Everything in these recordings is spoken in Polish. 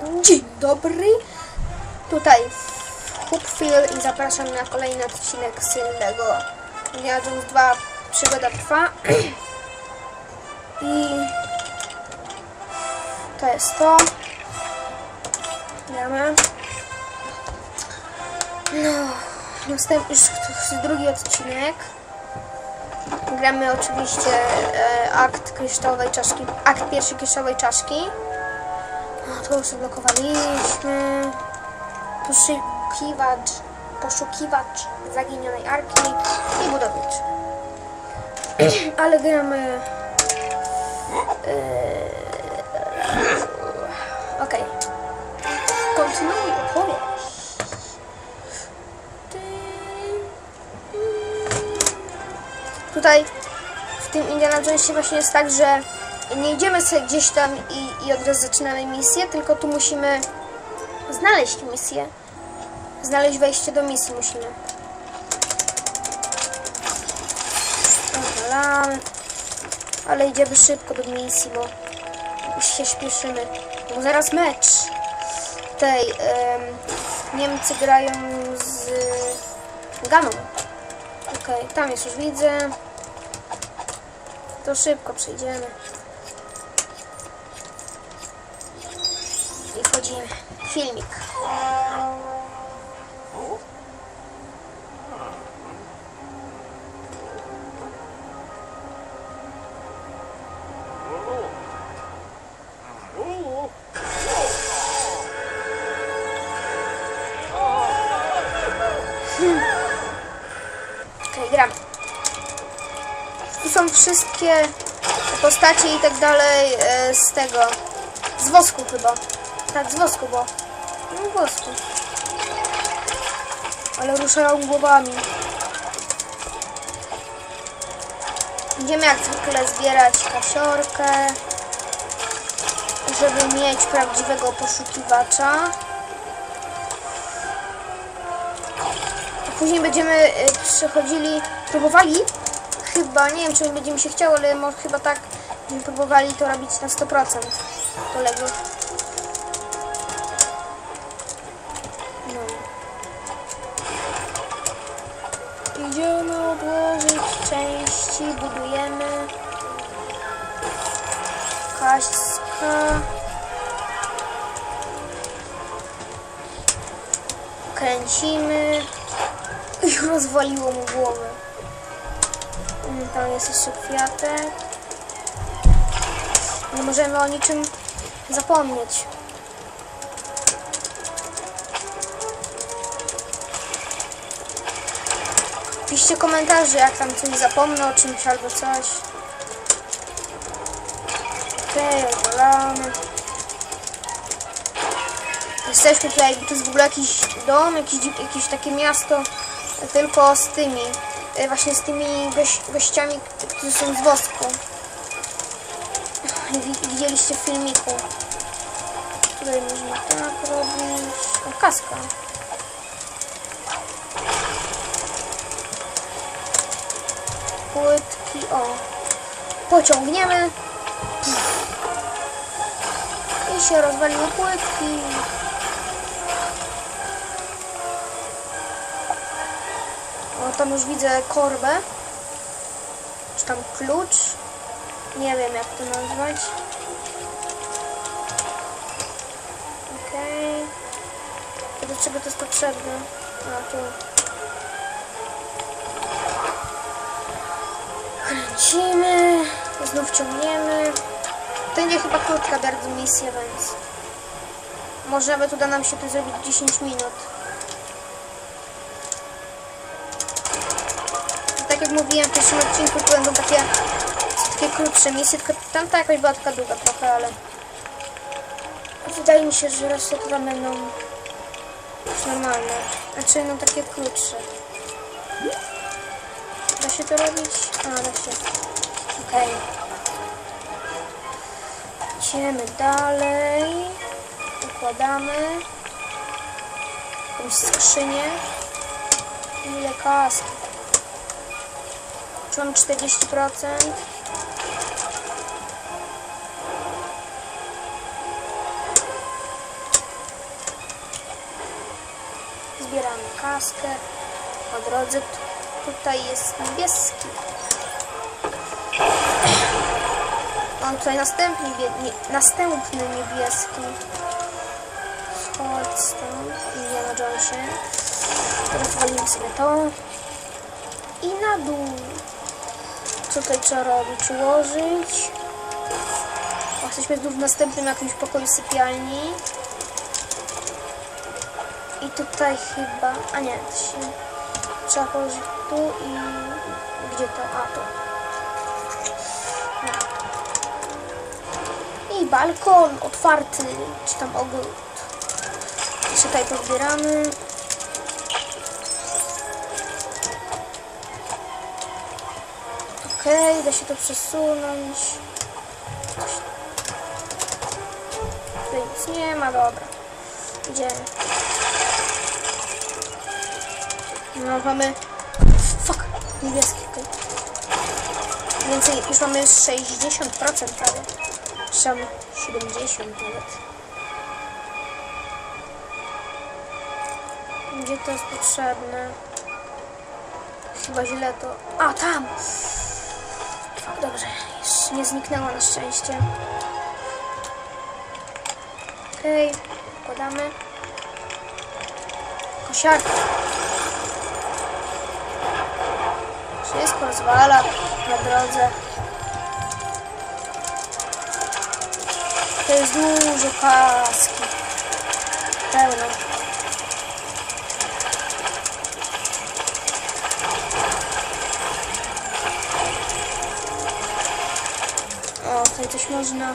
Dzień dobry. Tutaj Hoopfield i zapraszam na kolejny odcinek z Lego Indiana Jones 2 Przygoda trwa. I to jest to. Gramy. No, następny już drugi odcinek. Gramy oczywiście e, akt kryształowej czaszki, akt pierwszej kryształowej czaszki. No, to już zablokowaliśmy. Poszukiwacz, poszukiwacz zaginionej arki i budownicz. Ale gramy... Yy, Okej. Kontynuuj opowieść. Tutaj w tym Indiana Jonesie właśnie jest tak, że nie idziemy sobie gdzieś tam i, i od razu zaczynamy misję, tylko tu musimy znaleźć misję. Znaleźć wejście do misji musimy. Odwalamy. Ale idziemy szybko do misji, bo już się śpieszymy. Bo zaraz mecz. Tej em, Niemcy grają z Ganą. Okej, tam jest już widzę. To szybko przejdziemy. I wchodzimy. Filmik. Wszystkie postacie i tak dalej e, z tego. Z wosku chyba. Tak, z wosku, bo. No wosku. Ale ruszają głowami. Będziemy jak zwykle zbierać kasiorkę, żeby mieć prawdziwego poszukiwacza. Później będziemy y, przechodzili, próbowali, chyba, nie wiem czy będzie mi się chciało, ale chyba tak, próbowali to robić na 100% to Kręcimy. I rozwaliło mu głowę. Mm, Tam jest jeszcze kwiatek. Nie możemy o niczym zapomnieć. Piszcie komentarze, jak tam coś zapomnę o czymś albo coś. Odwalamy. Jesteśmy tutaj, to jest w ogóle jakiś dom, jakiś, dzi- jakieś takie miasto, tylko z tymi, e, właśnie z tymi goś, gościami, którzy są z wosku. Wi- Widzieliście w filmiku. Tutaj można tak robić. O, kaska. Płytki, o. Pociągniemy. Się rozwaliły płytki. O, tam już widzę korbę. Czy tam klucz? Nie wiem jak to nazwać. Okej. To Do czego to jest potrzebne? A tu. Kręcimy. Znów ciągniemy. To będzie chyba krótka bardzo misja, więc może nawet uda nam się to zrobić 10 minut. Tak jak mówiłem w pierwszym odcinku, to będą takie, takie krótsze misje, tylko tamta jakoś była taka długa trochę, ale wydaje mi się, że resztę to będą normalne. Znaczy no takie krótsze. Da się to robić? A, da się. Okej. Idziemy dalej. Układamy. Jakąś skrzynię. Ile kask? Czy mam 40%? Zbieramy kaskę. Po drodze tutaj jest niebieski. Mam tutaj następny, nie, następny niebieski. Chodź stąd, Indiana Jonesie. Sobie to. I na dół. Co tutaj trzeba robić? Ułożyć. O, jesteśmy tu w następnym jakimś pokoju sypialni. I tutaj chyba... A nie. Trzeba położyć tu i... Gdzie to? A, tu. Balkon otwarty, czy tam ogród. Jeszcze tutaj pozbieramy. Okej, da się to przesunąć. Tutaj nic nie ma, dobra. Idziemy. No, mamy... Fuck! Niebieski tutaj. Więcej, już mamy 60% prawie. Tam 70 nawet. Gdzie to jest potrzebne? Chyba źle to... A, tam! Dobrze. Jeszcze nie zniknęła na szczęście. Okej, podamy. Kosiarka. Wszystko rozwala na drodze. To jest dużo kaski. Pełno. O, tutaj można.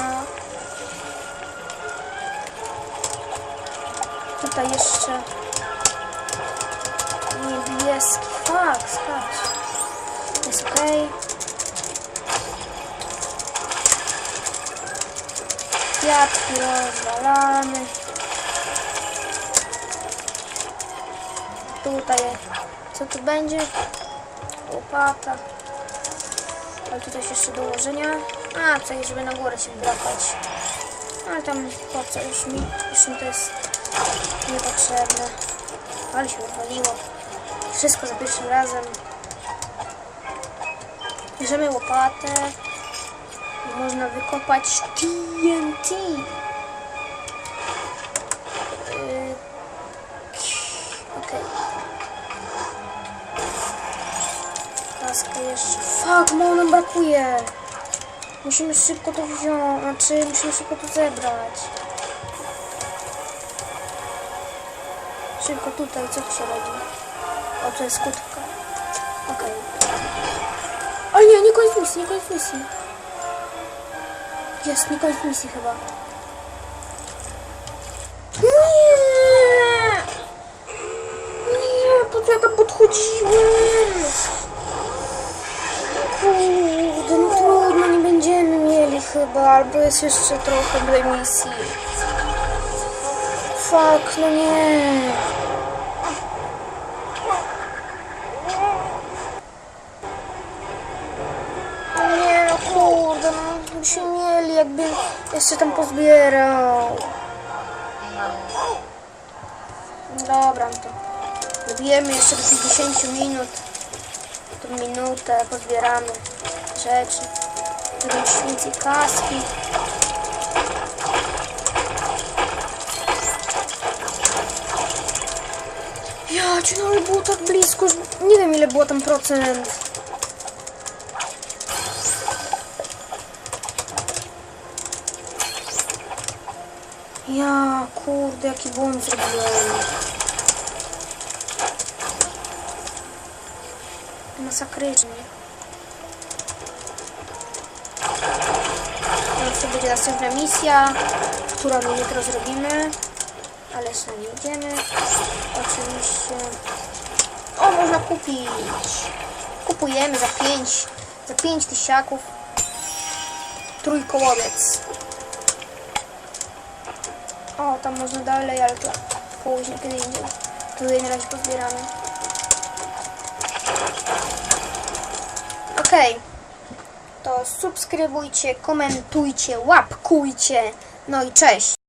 A. Tutaj jeszcze niebieski. Fuck, skacz. Jest okej. Kwiatki rozwalamy. Tutaj, co tu będzie? Łopata. Ale tutaj jest jeszcze do ułożenia. A, tutaj żeby na górę się wdrapać. Ale tam po co już mi, już mi to jest niepotrzebne. Ale się odwaliło. Wszystko za pierwszym razem. Bierzemy łopatę. Można wykopać TNT. Yy, Okej. Kaskę jeszcze. Fuck, mało nam brakuje. Musimy szybko to wziąć. Znaczy, musimy szybko to zebrać. Szybko tutaj, co robi? O, to jest kutka. Okej. Ale nie, nie koniec misji, nie koniec misji. Co ja tam podchodziłem? Kurde, no trudno, nie będziemy mieli chyba, albo jest jeszcze trochę do misji. Fuck, no nie. No nie, no kurde, no byśmy mieli, jakby jeszcze tam pozbierał. Dobra, no to dobijemy jeszcze do 50 minut. Tu minutę, pozbieramy rzeczy. Więcej kaski. Ja cię, no ale było tak blisko, że nie wiem ile było tam procent. Ja, kurde, jaki błąd zrobiłem. Masakrycznie. No, to będzie następna misja, którą jutro zrobimy. Ale jeszcze nie idziemy. Oczywiście. O, można kupić. Kupujemy za 5. Za 5 tysiaków. Trójkołowiec. O, tam można dalej, ale to później, kiedy indziej. Tutaj na razie pozbieramy. Okej. To subskrybujcie, komentujcie, łapkujcie. No i cześć.